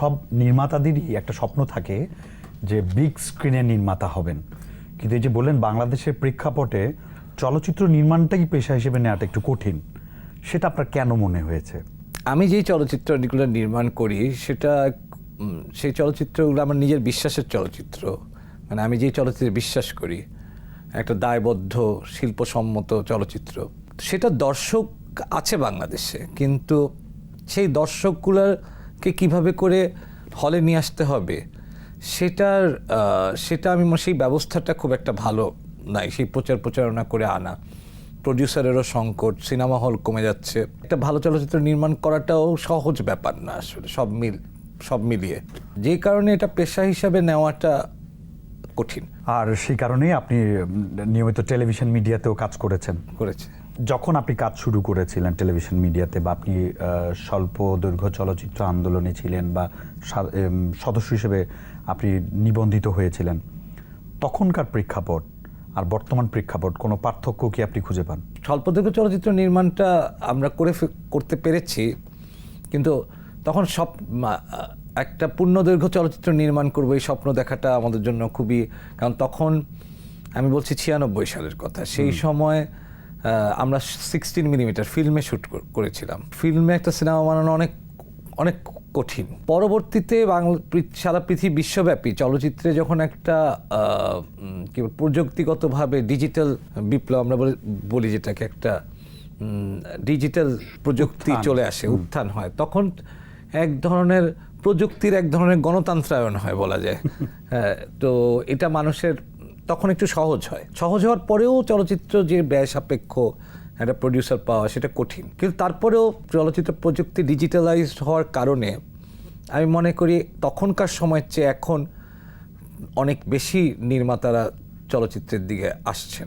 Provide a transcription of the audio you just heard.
সব নির্মাতাদেরই একটা স্বপ্ন থাকে যে বিগ স্ক্রিনের নির্মাতা হবেন। কিন্তু এই যে বললেন বাংলাদেশের প্রেক্ষাপটে চলচ্চিত্র নির্মাণটাই পেশা হিসেবে নেওয়াটা একটু কঠিন, সেটা আপনার কেন মনে হয়েছে? আমি যেই চলচ্চিত্রগুলো নির্মাণ করি, সেটা সেই চলচ্চিত্রগুলো আমার নিজের বিশ্বাসের চলচ্চিত্র। মানে আমি যেই চলচ্চিত্রে বিশ্বাস করি, একটা দায়বদ্ধ, শিল্পসম্মত চলচ্চিত্র। সেটা দর্শক আছে বাংলাদেশে, কিন্তু সেই দর্শকগুলোকে কীভাবে করে হলে নিয়ে আসতে হবে সেটার সেটা আমি সেই ব্যবস্থাটা খুব একটা ভালো নাই সেই প্রচার প্রচারণা করে আনা। প্রডিউসারেরও সংকট সিনেমা হল কমে যাচ্ছে। একটা ভালো চলচ্চিত্র নির্মাণ করাটাও সহজ ব্যাপার না আসলে সব মিল সব মিলিয়ে। যে কারণে এটা পেশা হিসাবে নেওয়াটা কঠিন। আর সেই কারণেই আপনি নিয়মিত টেলিভিশন মিডিয়াতেও কাজ করেছেন। করেছে। যখন আপনি কাজ শুরু করেছিলেন টেলিভিশন মিডিয়াতে বা আপনি স্বল্প দৈর্ঘ্য চলচ্চিত্র আন্দোলনে ছিলেন বা সদস্য হিসেবে আপনি নিবন্ধিত হয়েছিলেন তখনকার প্রেক্ষাপট আর বর্তমান প্রেক্ষাপট কোনো পার্থক্য কি আপনি খুঁজে পান? স্বল্পদৈর্ঘ্য চলচ্চিত্র নির্মাণটা আমরা করে করতে পেরেছি কিন্তু তখন সব একটা পূর্ণদৈর্ঘ্য চলচ্চিত্র নির্মাণ করব এই স্বপ্ন দেখাটা আমাদের জন্য খুবই কারণ তখন আমি বলছি ছিয়ানব্বই সালের কথা সেই সময় আমরা সিক্সটিন মিলিমিটার ফিল্মে শ্যুট করেছিলাম। ফিল্মে একটা সিনেমা বানানো অনেক অনেক কঠিন। পরবর্তীতে বাংলা সারা পৃথিবী বিশ্বব্যাপী চলচ্চিত্রে যখন একটা কি প্রযুক্তিগতভাবে ডিজিটাল বিপ্লব আমরা বলি- বলি যেটাকে একটা ডিজিটাল প্রযুক্তি চলে আসে উত্থান হয়। তখন এক ধরনের প্রযুক্তির এক ধরনের গণতন্ত্রায়ন হয় বলা যায়। হ্যাঁ, তো এটা মানুষের তখন একটু সহজ হয়। সহজ হওয়ার পরেও চলচ্চিত্র যে ব্যয় সাপেক্ষ একটা প্রডিউসার পাওয়া সেটা কঠিন। কিন্তু তারপরেও চলচ্চিত্র প্রযুক্তি ডিজিটালাইজড হওয়ার কারণে আমি মনে করি তখনকার সময়ের চেয়ে এখন অনেক বেশি নির্মাতারা চলচ্চিত্রের দিকে আসছেন।